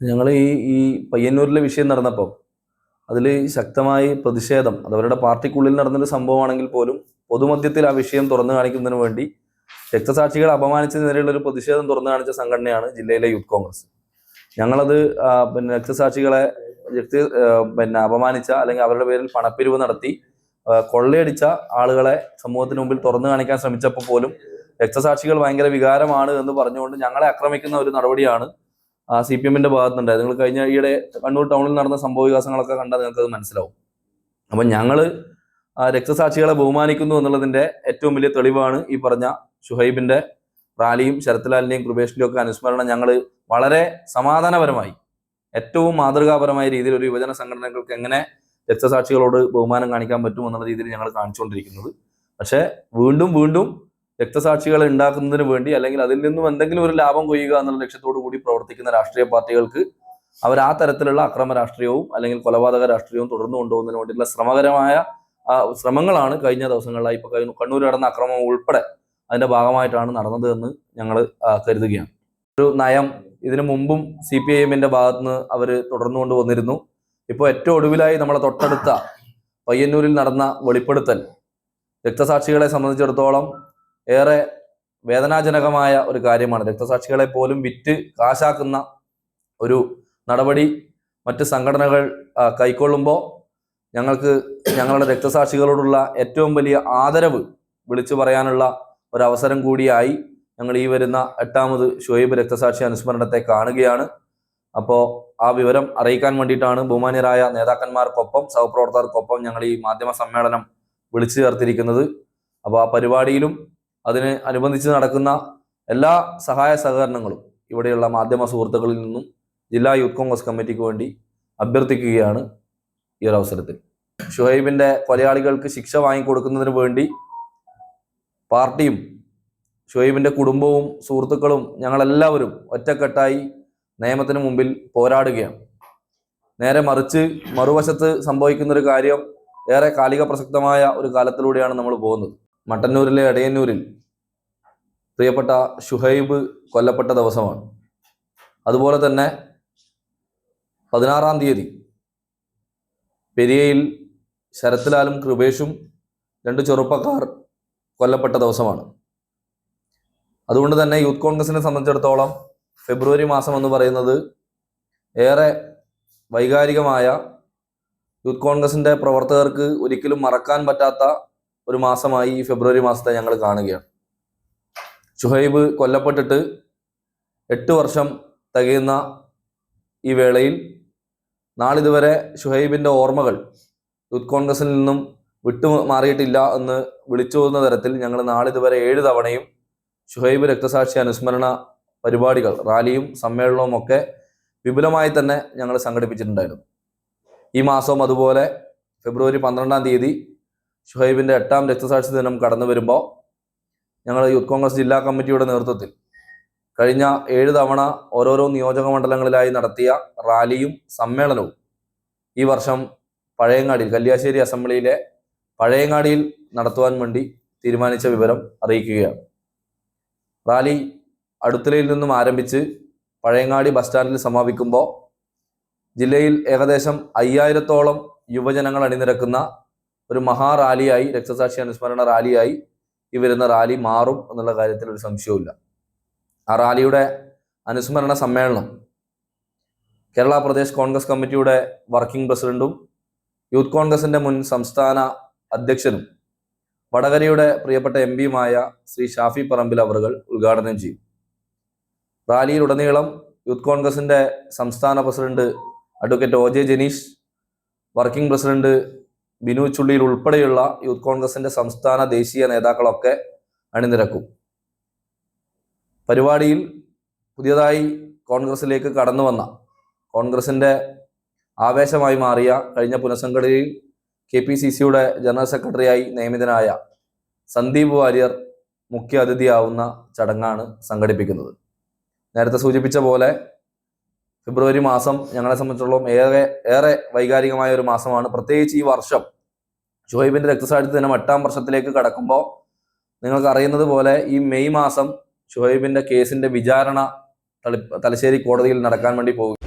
ഞങ്ങൾ ഈ ഈ പയ്യന്നൂരിലെ വിഷയം നടന്നപ്പോൾ അതിൽ ശക്തമായി പ്രതിഷേധം അത് അവരുടെ പാർട്ടിക്കുള്ളിൽ നടന്നൊരു സംഭവമാണെങ്കിൽ പോലും പൊതുമധ്യത്തിൽ ആ വിഷയം തുറന്നു കാണിക്കുന്നതിന് വേണ്ടി രക്തസാക്ഷികളെ അപമാനിച്ചതിനെതിരെയുള്ള ഒരു പ്രതിഷേധം തുറന്നു കാണിച്ച സംഘടനയാണ് ജില്ലയിലെ യൂത്ത് കോൺഗ്രസ്. ഞങ്ങളത് പിന്നെ രക്തസാക്ഷികളെ രക്ത പിന്നെ അപമാനിച്ച അല്ലെങ്കിൽ അവരുടെ പേരിൽ പണപ്പിരിവ് നടത്തി കൊള്ളയടിച്ച ആളുകളെ സമൂഹത്തിന് മുമ്പിൽ തുറന്നു കാണിക്കാൻ ശ്രമിച്ചപ്പോൾ പോലും രക്തസാക്ഷികൾ ഭയങ്കര വികാരമാണ് എന്ന് പറഞ്ഞുകൊണ്ട് ഞങ്ങളെ ആക്രമിക്കുന്ന ഒരു നടപടിയാണ് സി പി എമ്മിന്റെ ഭാഗത്തുണ്ടായത് നിങ്ങൾ കഴിഞ്ഞ ഈയിടെ കണ്ണൂർ ടൗണിൽ നടന്ന സംഭവ വികാസങ്ങളൊക്കെ കണ്ടാൽ നിങ്ങൾക്ക് അത് മനസ്സിലാവും. അപ്പം ഞങ്ങൾ രക്തസാക്ഷികളെ ബഹുമാനിക്കുന്നു എന്നുള്ളതിന്റെ ഏറ്റവും വലിയ തെളിവാണ് ഈ പറഞ്ഞ ഷുഹൈബിന്റെ റാലിയും ശരത്ലാലിന്റെയും കൃപേഷിന്റെയും ഒക്കെ അനുസ്മരണം ഞങ്ങൾ വളരെ സമാധാനപരമായി ഏറ്റവും മാതൃകാപരമായ രീതിയിൽ ഒരു യുവജന സംഘടനകൾക്ക് എങ്ങനെ രക്തസാക്ഷികളോട് ബഹുമാനം കാണിക്കാൻ പറ്റും എന്നുള്ള രീതിയിൽ ഞങ്ങൾ കാണിച്ചുകൊണ്ടിരിക്കുന്നത്. പക്ഷേ വീണ്ടും വീണ്ടും രക്തസാക്ഷികളെ ഉണ്ടാക്കുന്നതിന് വേണ്ടി അല്ലെങ്കിൽ അതിൽ നിന്നും എന്തെങ്കിലും ഒരു ലാഭം കൊയ്യുക എന്നുള്ള ലക്ഷ്യത്തോടു കൂടി പ്രവർത്തിക്കുന്ന രാഷ്ട്രീയ പാർട്ടികൾക്ക് അവർ ആ തരത്തിലുള്ള അക്രമ രാഷ്ട്രീയവും അല്ലെങ്കിൽ കൊലപാതക രാഷ്ട്രീയവും തുടർന്നു കൊണ്ടുപോകുന്നതിന് വേണ്ടിയുള്ള ശ്രമകരമായ ശ്രമങ്ങളാണ് കഴിഞ്ഞ ദിവസങ്ങളിലായി ഇപ്പൊ കഴിഞ്ഞ കണ്ണൂർ നടന്ന അക്രമം ഉൾപ്പെടെ അതിന്റെ ഭാഗമായിട്ടാണ് നടന്നത് എന്ന് ഞങ്ങൾ കരുതുകയാണ്. ഒരു നയം ഇതിനു മുമ്പും സി പി ഐ എമ്മിന്റെ ഭാഗത്തുനിന്ന് അവർ തുടർന്നു കൊണ്ടുവന്നിരുന്നു ഇപ്പോൾ ഏറ്റവും ഒടുവിലായി നമ്മളെ തൊട്ടടുത്ത പയ്യന്നൂരിൽ നടന്ന വെളിപ്പെടുത്തൽ. രക്തസാക്ഷികളെ സംബന്ധിച്ചിടത്തോളം ഏറെ വേദനാജനകമായ ഒരു കാര്യമാണ്. രക്തസാക്ഷികളെ പോലും വിറ്റ് കാശാക്കുന്ന ഒരു നടപടി മറ്റ് സംഘടനകൾ കൈക്കൊള്ളുമ്പോൾ ഞങ്ങൾക്ക് ഞങ്ങളുടെ രക്തസാക്ഷികളോടുള്ള ഏറ്റവും വലിയ ആദരവ് വിളിച്ചു പറയാനുള്ള ഒരവസരം കൂടിയായി ഞങ്ങൾ ഈ വരുന്ന എട്ടാമത് ഷുഹൈബ് രക്തസാക്ഷി അനുസ്മരണത്തെ കാണുകയാണ്. അപ്പോൾ ആ വിവരം അറിയിക്കാൻ വേണ്ടിയിട്ടാണ് ബഹുമാന്യരായ നേതാക്കന്മാർക്കൊപ്പം സഹപ്രവർത്തകർക്കൊപ്പം ഞങ്ങൾ ഈ മാധ്യമ സമ്മേളനം വിളിച്ചു ചേർത്തിരിക്കുന്നത്. അപ്പോൾ ആ പരിപാടിയിലും അതിന് അനുബന്ധിച്ച് നടക്കുന്ന എല്ലാ സഹായ സഹകരണങ്ങളും ഇവിടെയുള്ള മാധ്യമ സുഹൃത്തുക്കളിൽ നിന്നും ജില്ലാ യൂത്ത് കോൺഗ്രസ് കമ്മിറ്റിക്ക് വേണ്ടി അഭ്യർത്ഥിക്കുകയാണ് ഈ ഒരു അവസരത്തിൽ. ഷുഹൈബിന്റെ കൊലയാളികൾക്ക് ശിക്ഷ വാങ്ങിക്കൊടുക്കുന്നതിന് വേണ്ടി പാർട്ടിയും ഷുഹൈബിന്റെ കുടുംബവും സുഹൃത്തുക്കളും ഞങ്ങളെല്ലാവരും ഒറ്റക്കെട്ടായി നിയമത്തിന് മുമ്പിൽ പോരാടുകയാണ്. നേരെ മറിച്ച് മറുവശത്ത് സംഭവിക്കുന്നൊരു കാര്യം ഏറെ കാലിക പ്രസക്തമായ ഒരു കാലത്തിലൂടെയാണ് നമ്മൾ പോകുന്നത്. മട്ടന്നൂരിലെ അടയന്നൂരിൽ പ്രിയപ്പെട്ട ഷുഹൈബ് കൊല്ലപ്പെട്ട ദിവസമാണ്. അതുപോലെ തന്നെ പതിനാറാം തീയതി പെരിയയിൽ ശരത്ലാലും കൃപേഷും രണ്ട് ചെറുപ്പക്കാർ കൊല്ലപ്പെട്ട ദിവസമാണ്. അതുകൊണ്ട് തന്നെ യൂത്ത് കോൺഗ്രസിനെ സംബന്ധിച്ചിടത്തോളം ഫെബ്രുവരി മാസം എന്ന് പറയുന്നത് ഏറെ വൈകാരികമായ യൂത്ത് കോൺഗ്രസിന്റെ പ്രവർത്തകർക്ക് ഒരിക്കലും മറക്കാൻ പറ്റാത്ത ഒരു മാസമായി ഈ ഫെബ്രുവരി മാസത്തെ ഞങ്ങൾ കാണുകയാണ്. ഷുഹൈബ് കൊല്ലപ്പെട്ടിട്ട് എട്ട് വർഷം തികയുന്ന ഈ വേളയിൽ നാളിതുവരെ ഷുഹൈബിന്റെ ഓർമ്മകൾ യൂത്ത് കോൺഗ്രസിൽ നിന്നും വിട്ടു മാറിയിട്ടില്ല എന്ന് വിളിച്ചു പോകുന്ന തരത്തിൽ ഞങ്ങൾ നാളിതുവരെ ഏഴ് തവണയും ഷുഹൈബ് രക്തസാക്ഷി അനുസ്മരണ പരിപാടികൾ റാലിയും സമ്മേളനവും ഒക്കെ വിപുലമായി തന്നെ ഞങ്ങൾ സംഘടിപ്പിച്ചിട്ടുണ്ടായിരുന്നു. ഈ മാസവും അതുപോലെ ഫെബ്രുവരി പന്ത്രണ്ടാം തീയതി ഷുഹൈബിന്റെ എട്ടാം രക്തസാക്ഷി ദിനം കടന്നു വരുമ്പോൾ ഞങ്ങൾ യൂത്ത് കോൺഗ്രസ് ജില്ലാ കമ്മിറ്റിയുടെ നേതൃത്വത്തിൽ കഴിഞ്ഞ ഏഴ് തവണ ഓരോരോ നിയോജക മണ്ഡലങ്ങളിലായി നടത്തിയ റാലിയും സമ്മേളനവും ഈ വർഷം പഴയങ്ങാടിയിൽ കല്യാശ്ശേരി അസംബ്ലിയിലെ പഴയങ്ങാടിയിൽ നടത്തുവാൻ വേണ്ടി തീരുമാനിച്ച വിവരം അറിയിക്കുകയാണ്. റാലി അടുത്തലയിൽ നിന്നും ആരംഭിച്ച് പഴയങ്ങാടി ബസ് സ്റ്റാൻഡിൽ സമാപിക്കുമ്പോൾ ജില്ലയിൽ ഏകദേശം അയ്യായിരത്തോളം യുവജനങ്ങൾ അണിനിരക്കുന്ന ഒരു മഹാ റാലിയായി രക്തസാക്ഷി അനുസ്മരണ റാലിയായി ഈ വരുന്ന റാലി മാറും എന്നുള്ള കാര്യത്തിൽ ഒരു സംശയവുമില്ല. ആ റാലിയുടെ അനുസ്മരണ സമ്മേളനം കേരള പ്രദേശ് കോൺഗ്രസ് കമ്മിറ്റിയുടെ വർക്കിംഗ് പ്രസിഡന്റും യൂത്ത് കോൺഗ്രസിന്റെ മുൻ സംസ്ഥാന അധ്യക്ഷനും വടകരയുടെ പ്രിയപ്പെട്ട എം പിയുമായ ശ്രീ ഷാഫി പറമ്പിൽ അവറുകൾ ഉദ്ഘാടനം ചെയ്യും. റാലിയിലുടനീളം യൂത്ത് കോൺഗ്രസിന്റെ സംസ്ഥാന president advocate O J Janeesh working president Binu Chulliyil ഉൾപ്പെടെയുള്ള യൂത്ത് കോൺഗ്രസിന്റെ സംസ്ഥാന ദേശീയ നേതാക്കളൊക്കെ അണിനിരക്കും. പരിപാടിയിൽ പുതിയതായി കോൺഗ്രസിലേക്ക് കടന്നു വന്ന കോൺഗ്രസിന്റെ ആവേശമായി മാറിയ കഴിഞ്ഞ പുനഃസംഘടനയിൽ കെ പി സി സിയുടെ ജനറൽ സെക്രട്ടറിയായി നിയമിതനായ സന്ദീപ് വാര്യർ മുഖ്യ അതിഥിയാവുന്ന ചടങ്ങാണ് സംഘടിപ്പിക്കുന്നത്. നേരത്തെ സൂചിപ്പിച്ച പോലെ ഫെബ്രുവരി മാസം ഞങ്ങളെ സംബന്ധിച്ചിടത്തോളം ഏറെ ഏറെ വൈകാരികമായ ഒരു മാസമാണ്. പ്രത്യേകിച്ച് ഈ വർഷം ഷുഹൈബിന്റെ രക്തസാക്ഷി ദിനം എട്ടാം വർഷത്തിലേക്ക് കടക്കുമ്പോൾ നിങ്ങൾക്ക് അറിയുന്നത് പോലെ ഈ മെയ് മാസം ഷുഹൈബിന്റെ കേസിന്റെ വിചാരണ തലശ്ശേരി കോടതിയിൽ നടക്കാൻ വേണ്ടി പോകും.